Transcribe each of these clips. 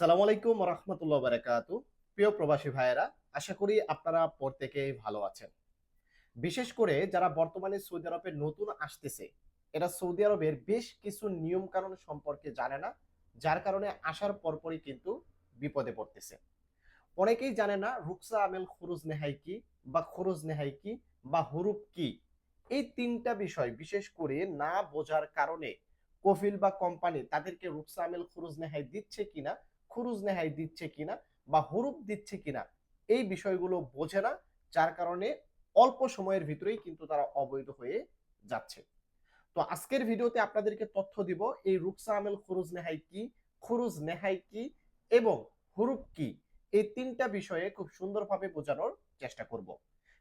সালামু আলাইকুম রহমতুল্লাহ বারাকাতু। প্রিয় প্রবাসী ভাইয়েরা, আশা করি আপনারা প্রত্যেকেই ভালো আছেন। বিশেষ করে যারা বর্তমানে সৌদি আরবে নতুন আসতেছে, এরা সৌদি আরবের বেশ কিছু নিয়ম কানুন সম্পর্কে জানে না, যার কারণে আসার পরপরই কিন্তু বিপদে পড়তেছে। অনেকেই জানে না রুকসা আমেল, খুরুজ নেহাই কি বা খুরুজ নেহাই কি বা হুরুপ কি। এই তিনটা বিষয় বিশেষ করে না বোঝার কারণে কফিল বা কোম্পানি তাদেরকে রুকসা আমেল, খুরুজ নেহাই দিচ্ছে কিনা খুরুজ নেহাই দিচ্ছে কিনা বা হুরুপ দিচ্ছে কিনা এই বিষয়গুলো বোঝে না, যার কারণে অল্প সময়ের ভিতরেই কিন্তু তারা অবৈধ হয়ে যাচ্ছে। তো আজকের ভিডিওতে আপনাদেরকে তথ্য দিব, এই রুকসা আমেল খুরুজ নেহাই কি, খুরুজ নেহাই কি এবং হুরুপ কি, এই তিনটা বিষয়ে খুব সুন্দরভাবে বোঝানোর চেষ্টা করব।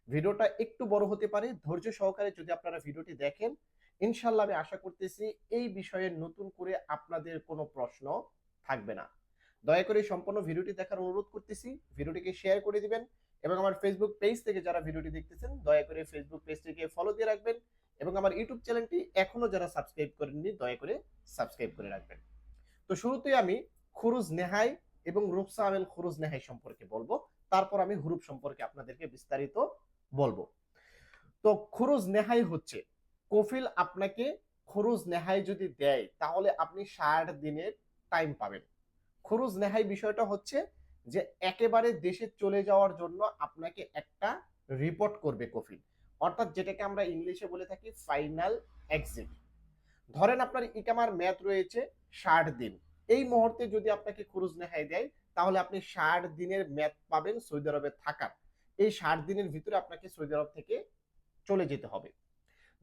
ভিডিওটা একটু বড় হতে পারে, ধৈর্য সহকারে যদি আপনারা ভিডিওটি দেখেন ইনশাল্লাহ আমি আশা করতেছি এই বিষয়ে নতুন করে আপনাদের কোনো প্রশ্ন থাকবে না। দয়া করে সম্পূর্ণ ভিডিওটি দেখার অনুরোধ করতেছি। ভিডিওটিকে শেয়ার করে দিবেন এবং আমার ফেসবুক পেজ থেকে যারা ভিডিওটি দেখতেছেন, দয়া করে ফেসবুক পেজটিকে ফলো দিয়ে রাখবেন এবং আমার ইউটিউব চ্যানেলটি এখনও যারা সাবস্ক্রাইব করেননি, দয়া করে সাবস্ক্রাইব করে রাখবেন। তো শুরুতেই আমি খুরুজ নেহাই এবং রুকসা আমেল খুরুজ নেহাই সম্পর্কে বলব। তারপর আমি হুরুপ সম্পর্কে আপনাদেরকে বিস্তারিত বলব। তো খুরুজ নেহাই হচ্ছে, কফিল আপনাকে খুরুজ নেহাই যদি দেয়, তাহলে আপনি ষাট দিনের টাইম পাবেন। খুরুজ নেহাই বিষয়টা হচ্ছে যে একেবারে দেশে চলে যাওয়ার জন্য আপনাকে একটা রিপোর্ট করবে কফিল অর্থাৎ যেটাকে আমরা ইংলিশে বলে থাকি ফাইনাল এক্সিট ধরেন আপনার ইকামার মেয়াদ রয়েছে ষাট দিন। এই মুহূর্তে যদি আপনাকে খুরুজ নেহাই দেয়, তাহলে আপনি ষাট দিনের মেয়াদ পাবেন সৌদি আরবে থাকার। এই ষাট দিনের ভিতরে আপনাকে সৌদি আরব থেকে চলে যেতে হবে।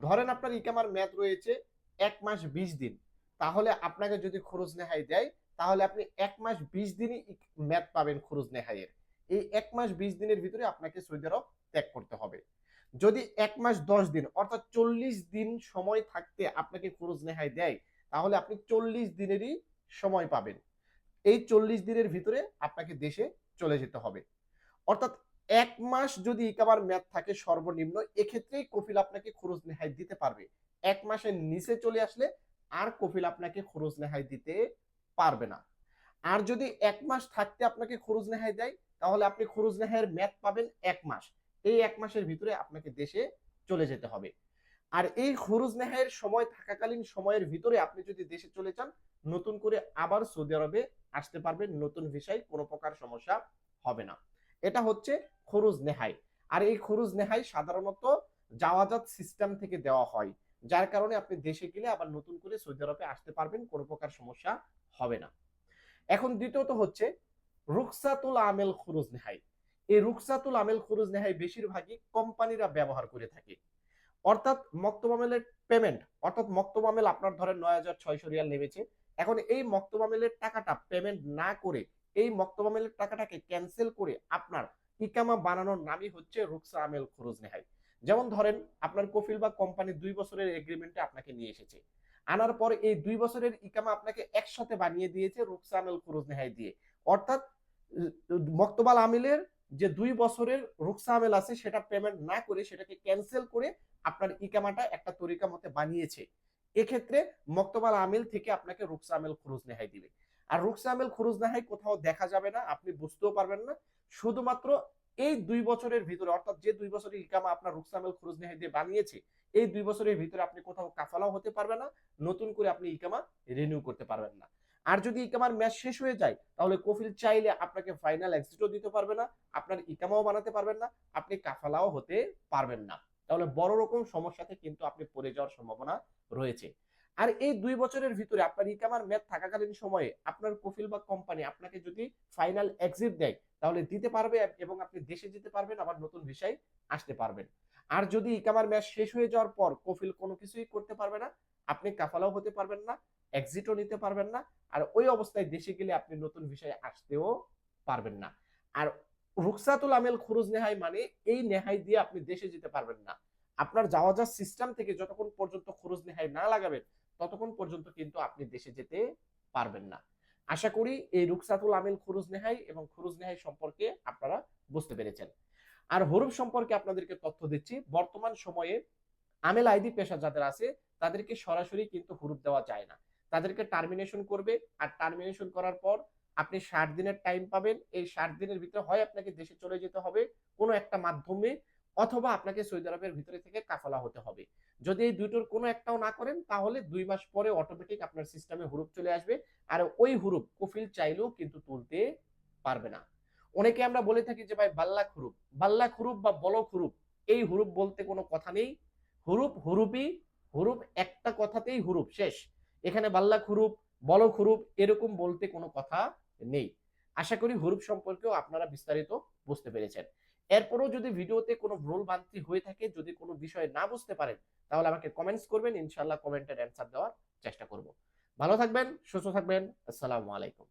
ধরেন আপনার ইকামার মেয়াদ রয়েছে এক মাস বিশ দিন। তাহলে আপনাকে যদি খরচ নেহাই দেয় তাহলে আপনি এক মাস বিশ দিনই মেয়াদ পাবেন খরচ নেহাইয়ের। এই এক মাস বিশ দিনের ভিতরে আপনাকে সৌদি আরব ত্যাগ করতে হবে। যদি এক মাস দশ দিন, অর্থাৎ চল্লিশ দিন সময় থাকতে আপনাকে খরচ নেহাই দেয়, তাহলে আপনি চল্লিশ দিনেরই সময় পাবেন। এই চল্লিশ দিনের ভিতরে আপনাকে দেশে চলে যেতে হবে। অর্থাৎ এক মাস যদি ইকামার মেয়াদ থাকে সর্বনিম্ন, এক্ষেত্রেই কফিল আপনাকে খরচ নেহাই দিতে পারবে। এক মাসের নিচে চলে আসলে আর কফিল আপনাকে খরচ নেহাই দিতে পারবে না। আর যদি এক মাস থাকতে আপনাকে খরচ নেহাই দেয়, তাহলে আপনি খরচ নেহাইয়ের মেয়াদ পাবেন এক মাস। এই এক মাসের ভিতরে আপনাকে দেশে চলে যেতে হবে। আর এই খরচ নেহাইয়ের সময় থাকাকালীন সময়ের ভিতরে আপনি যদি দেশে চলে যান, নতুন করে আবার সৌদি আরবে আসতে পারবেন, নতুন ভিসায় কোনো প্রকার সমস্যা হবে না। এটা হচ্ছে খরুজ নেহাই আর এই খরুজ নেহাই সাধারণত যাওয়াজাত সিস্টেম থেকে দেওয়া হয়, যার কারণে আপনি দেশে গেলে আবার নতুন করে সৌদি আরবে আসতে পারবেন, কোনো প্রকার সমস্যা হবে না। এখন দ্বিতীয়ত হচ্ছে রুকসাতুল আমেল খুরুজ নেহাই। এই রুকসাতুল আমেল খুরুজ নেহাই বেশিরভাগই কোম্পানিরা ব্যবহার করে থাকে। অর্থাৎ মক্তব আমেলের পেমেন্ট অর্থাৎ মক্তব আমেল আপনার ধরেন নয় হাজার ছয়শো রিয়াল নেমেছে, এখন এই মক্তব আমেলের টাকাটা পেমেন্ট না করে, এই মক্তব আমেলের টাকাটাকে ক্যান্সেল করে আপনার ইকামা বানানোর নামই হচ্ছে রুকসা আমেল খরচ নেহাই। যেমন ধরেন, আপনার কফিল বা কোম্পানি দুই বছরের এগ্রিমেন্টে আপনাকে নিয়ে এসেছে। আনার পর এই দুই বছরের ইকামা আপনাকে একসাথে বানিয়ে দিয়েছে রুকসা আমেল খরচ নেহাই দিয়ে। অর্থাৎ মক্তবাল আমিলের যে দুই বছরের রুকসা আমেল আছে, সেটা পেমেন্ট না করে সেটাকে ক্যান্সেল করে আপনার ইকামাটা একটা তরিকা মতে বানিয়েছে। এক্ষেত্রে মক্তবাল আমিল থেকে আপনাকে রুকসা আমেল খরচ নেহাই দিবে। আর রুকসা আমেল খরচ নেহাই কোথাও দেখা যাবে না, আপনি বুঝতেও পারবেন না। শুধুমাত্র এই দুই বছরের ভিতরে, অর্থাৎ যে দুই বছরের ইকামা আপনার রুকসামেল খুরুজ নেহাই দিয়ে বানিয়েছে, এই দুই বছরের ভিতরে আপনি কোথাও কাফালাও হতে পারবেন না, নতুন করে আপনি ইকামা রিনিউ করতে পারবেন না। আর যদি ইকামার ম্যাচ শেষ হয়ে যায়, তাহলে কফিল চাইলে আপনাকে ফাইনাল এক্সিটও দিতে পারবে না, আপনার ইকামাও বানাতে পারবেন না, আপনি কাফালাও হতে পারবেন না। তাহলে বড় রকম সমস্যাতে কিন্তু আপনি পড়ে যাওয়ার সম্ভাবনা রয়েছে। আর এই দুই বছরের ভিতরে আপনার ইকামার মেয়াদ থাকাকালীন সময়ে আপনার কফিল বা কোম্পানি আপনাকে যদি ফাইনাল এক্সিট দেয় তাহলে দিতে পারবে এবং আপনি দেশে যেতে পারবেন, আবার নতুন ভিসায় আসতে পারবেন। আর যদি ইকামার ম্যাচ শেষ হয়ে যাওয়ার পর কফিল কোনো কিছুই করতে পারবে না, আপনি কাফালাও হতে পারবেন না এক্সিটও নিতে পারবেন না, আর ওই অবস্থায় দেশে গেলে আপনি নতুন ভিসায় আসতেও পারবেন না। আর রুকসাতুল আমেল খুরুজ নেহাই মানে এই নেহাই দিয়ে আপনি দেশে যেতে পারবেন না। আপনার যাওয়া যাওয়ার সিস্টেম থেকে যতক্ষণ পর্যন্ত খরচ নেহাই না লাগাবেন, ততক্ষণ পর্যন্ত কিন্তু আপনি দেশে যেতে পারবেন না। আশা করি এই রুকসাতুল আমিল খুরুজ নেহাই এবং খুরুজ নেহাই সম্পর্কে আপনারা বুঝতে পেরেছেন। আর হরুপ সম্পর্কে আপনাদেরকে তথ্য দিচ্ছি, বর্তমান সময়ে আমেল আইডি পেশা যাদের আছে, তাদেরকে সরাসরি কিন্তু হুরুপ দেওয়া যায় না। তাদেরকে টার্মিনেশন করবে আর টার্মিনেশন করার পর আপনি ষাট দিনের টাইম পাবেন। এই ষাট দিনের ভিতরে হয় আপনাকে দেশে চলে যেতে হবে। কোনো একটা মাধ্যমে অথবা আপনাকে সৌদি আরবের ভিতরে থেকে কাফালা হতে হবে। যদি এই দুটোর কোনো একটাও না করেন, তাহলে দুই মাস পরে অটোমেটিক আপনার সিস্টেমে হুরুপ চলে আসবে। আর ওই হুরুপ কফিল চাইলেও কিন্তু তুলতে পারবে না। অনেকে আমরা বলে থাকি যে, ভাই, বাল্লাক হুরুপ। বাল্লাক হুরুপ বা বলক হুরুপ, এই হুরুপ বলতে কোনো কথা নেই। হুরুপ হুরুপই, হুরুপ একটা কথাতেই হুরুপ শেষ। এখানে বাল্লাক হুরুপ, বলক হুরুপ এরকম বলতে কোনো কথা নেই। আশা করি হুরুপ সম্পর্কেও আপনারা বিস্তারিত বুঝতে পেরেছেন। এরপরও যদি ভিডিওতে কোনো ভুল ভ্রান্তি হয়ে থাকে, যদি কোনো বিষয়ে না বুঝতে পারেন, তাহলে আমাকে কমেন্টস করবেন ইনশাল্লাহ কমেন্টের অ্যান্সার দেওয়ার চেষ্টা করব। ভালো থাকবেন, সুস্থ থাকবেন, আসসালামু আলাইকুম।